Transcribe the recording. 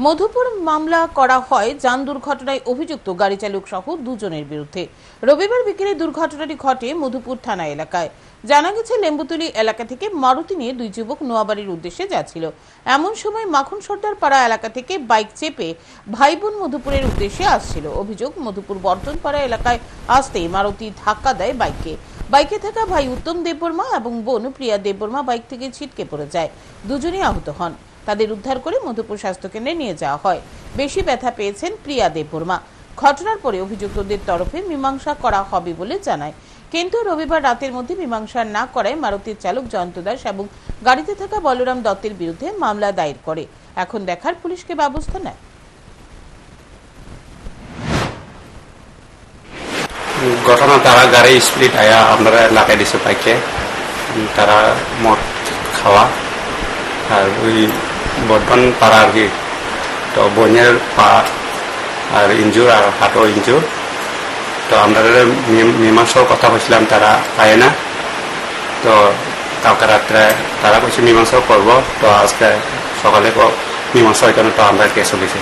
মধুপুর মামলা করা হয়, যান দুর্ঘটনায় অভিযুক্ত গাড়ি চালক সহ দুজনের বিরুদ্ধে। রবিবার বিকেলে দুর্ঘটনাটি ঘটে মধুপুর থানা এলাকায়। জানা গেছে, লেম্বুতুলি এলাকা থেকে মারুতি নিয়ে দুই যুবক নোয়াবাড়ির উদ্দেশ্যে যাচ্ছিল। এমন সময় মাখন সর্দার পাড়া এলাকা থেকে বাইক চেপে ভাই বোন মধুপুরের উদ্দেশ্যে আসছিল। অভিযোগ, মধুপুর বর্তনপাড়া এলাকায় আসতেই মারুতি ধাক্কা দেয় বাইককে। বাইকে থাকা ভাই উত্তম দেববর্মা এবং বোন প্রিয়া দেববর্মা বাইক থেকে ছিটকে পড়ে যায়। দুজনেই আহত হন। তাদের উদ্ধার করে মধুপুর স্বাস্থ্যকেন্দ্রে নিয়ে যাওয়া হয়। বেশি ব্যথা পেয়েছেন প্রিয়া দেববর্মা। ঘটনার পরে অভিযুক্তদের তরফে মীমাংসা করা হবে বলে জানায়। কিন্তু রবিবার রাতের মধ্যে মীমাংসা না করায় মারুতির চালক জয়ন্ত দাস এবং গাড়িতে থাকা বলরাম দত্তের বিরুদ্ধে মামলা দায়ের করে। এখন দেখার পুলিশকে ব্যবস্থা নেয়। ঘটনা, তারা গাড়ি স্পিড আয়া আপনারা লাগাই দিছে বাইকে তারা মদ খাওয়া। আর ওই বর্ধন পাড়া আর কি তো বোনের পা আর ইঞ্জুর আর হাটো ইঞ্জুর তো আমরা মীমাংসার কথা বলছিলাম তারা পায় না। তো কালকে রাত্রে তারা কইছে মীমাংসা করব তো আজকে সকালে মীমাংসা এখানে তো আমরা কেস হয়েছে